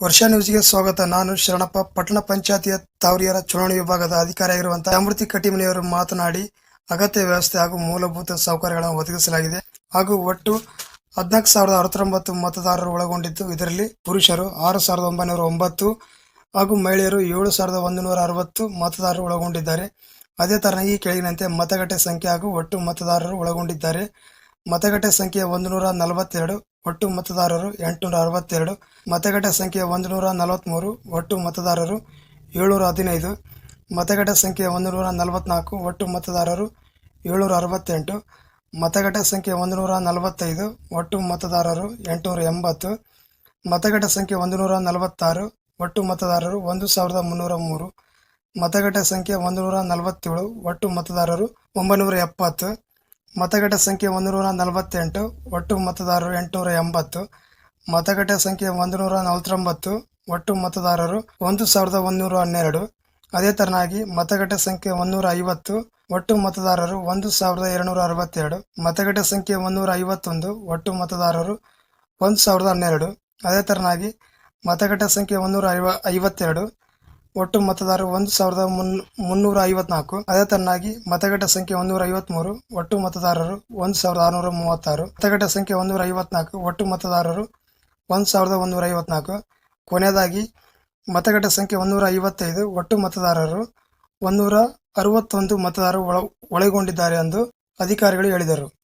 ವರ್ಷ ನ್ಯೂಸ್ಗೆ ಸ್ವಾಗತ. ನಾನು ಶರಣಪ್ಪ. ಪಟ್ಟಣ ಪಂಚಾಯತಿಯ ತಾವರಿಯರ ಚುನಾವಣಾ ವಿಭಾಗದ ಅಧಿಕಾರಿಯಾಗಿರುವಂತಹ ಅಮೃತಿ ಕಟ್ಟಿಮನಿಯವರು ಮಾತನಾಡಿ, ಅಗತ್ಯ ವ್ಯವಸ್ಥೆ ಹಾಗೂ ಮೂಲಭೂತ ಸೌಕರ್ಯಗಳನ್ನು ಒದಗಿಸಲಾಗಿದೆ ಹಾಗೂ ಒಟ್ಟು ಹದಿನಾಲ್ಕು ಸಾವಿರದ ಅರವತ್ತೊಂಬತ್ತು ಮತದಾರರು ಒಳಗೊಂಡಿದ್ದು ಇದರಲ್ಲಿ ಪುರುಷರು ಆರು ಸಾವಿರದ ಒಂಬೈನೂರ ಒಂಬತ್ತು ಹಾಗೂ ಮಹಿಳೆಯರು ಏಳು ಸಾವಿರದ ಒಂದು ನೂರ ಅರವತ್ತು ಮತದಾರರು ಒಳಗೊಂಡಿದ್ದಾರೆ. ಅದೇ ಈ ಕೆಳಗಿನಂತೆ ಮತಗಟ್ಟೆ ಸಂಖ್ಯೆ ಹಾಗೂ ಒಟ್ಟು ಮತದಾರರು ಒಳಗೊಂಡಿದ್ದಾರೆ. ಮತಗಟ್ಟೆ ಸಂಖ್ಯೆ ಒಂದು ನೂರ ನಲವತ್ತೆರಡು ಒಟ್ಟು ಮತದಾರರು ಎಂಟುನೂರ ಅರವತ್ತೆರಡು ಮತಗಟ್ಟೆ ಸಂಖ್ಯೆ ಒಂದು ನೂರ ನಲವತ್ತ್ಮೂರು ಒಟ್ಟು ಮತದಾರರು ಏಳ್ನೂರ ಹದಿನೈದು ಮತಗಟ್ಟೆ ಸಂಖ್ಯೆ ಒಂದು ನೂರ ನಲವತ್ತ್ನಾಲ್ಕು ಒಟ್ಟು ಮತದಾರರು ಏಳ್ನೂರ ಅರವತ್ತೆಂಟು ಮತಗಟ್ಟೆ ಸಂಖ್ಯೆ ಒಂದು ನೂರ ನಲವತ್ತೈದು ಒಟ್ಟು ಮತದಾರರು ಎಂಟುನೂರ ಎಂಬತ್ತು ಮತಗಟ್ಟೆ ಸಂಖ್ಯೆ ಒಂದು ನೂರ ನಲವತ್ತಾರು ಒಟ್ಟು ಮತದಾರರು ಒಂದು ಸಾವಿರದ ಮುನ್ನೂರ ಮೂರು ಮತಗಟ್ಟೆ ಸಂಖ್ಯೆ ಒಂದು ನೂರ ನಲವತ್ತೇಳು ಒಟ್ಟು ಮತದಾರರು ಒಂಬೈನೂರ ಎಪ್ಪತ್ತು ಮತಗಟ್ಟೆ ಸಂಖ್ಯೆ ಒಂದು ನೂರ ನಲವತ್ತೆಂಟು, ಒಟ್ಟು ಮತದಾರರು ಎಂಟುನೂರ ಎಂಬತ್ತು. ಮತಗಟ್ಟೆ ಸಂಖ್ಯೆ ಒಂದು ನೂರ ನಲವತ್ತೊಂಬತ್ತು, ಒಟ್ಟು ಮತದಾರರು ಒಂದು ಸಾವಿರದ ಒಂದೂರ ಹನ್ನೆರಡು. ಅದೇ ತರನಾಗಿ ಮತಗಟ್ಟೆ ಸಂಖ್ಯೆ ಒಂದೂರ ಐವತ್ತು, ಒಟ್ಟು ಮತದಾರರು ಒಂದು ಸಾವಿರದ ಎರಡುನೂರ ಅರವತ್ತೆರಡು. ಮತಗಟ್ಟೆ ಸಂಖ್ಯೆ ಒಂದೂರ ಐವತ್ತೊಂದು, ಒಟ್ಟು ಮತದಾರರು ಒಂದು ಸಾವಿರದ ಹನ್ನೆರಡು. ಅದೇ ತರನಾಗಿ ಮತಗಟ್ಟೆ ಸಂಖ್ಯೆ ಒಂದೂರ ಐವ, ಐವತ್ತೆರಡು. ಒಟ್ಟು ಮತದಾರರು ಒಂದು ಸಾವಿರದ ಮುನ್, ಮುನ್ನೂರ ಐವತ್ನಾಲ್ಕು. ಅದೇ ತನ್ನಾಗಿ ಮತಗಟ್ಟೆ ಸಂಖ್ಯೆ ಒಂದೂರ ಐವತ್ಮೂರು, ಒಟ್ಟು ಮತದಾರರು ಒಂದು ಸಾವಿರದ ಆರುನೂರ ಮೂವತ್ತಾರು. ಮತಗಟ್ಟೆ ಸಂಖ್ಯೆ ಒಂದೂರ ಐವತ್ನಾಲ್ಕು, ಒಟ್ಟು ಮತದಾರರು ಒಂದು ಸಾವಿರದ ಒಂದೂರ ಐವತ್ನಾಲ್ಕು. ಕೊನೆಯದಾಗಿ ಮತಗಟ್ಟೆ ಸಂಖ್ಯೆ ಒಂದೂರ ಐವತ್ತೈದು, ಒಟ್ಟು ಮತದಾರರು ಒಂದೂರ ಅರವತ್ತೊಂದು ಮತದಾರರು ಒಳ, ಒಳಗೊಂಡಿದ್ದಾರೆ ಎಂದು ಅಧಿಕಾರಿಗಳು ಹೇಳಿದರು.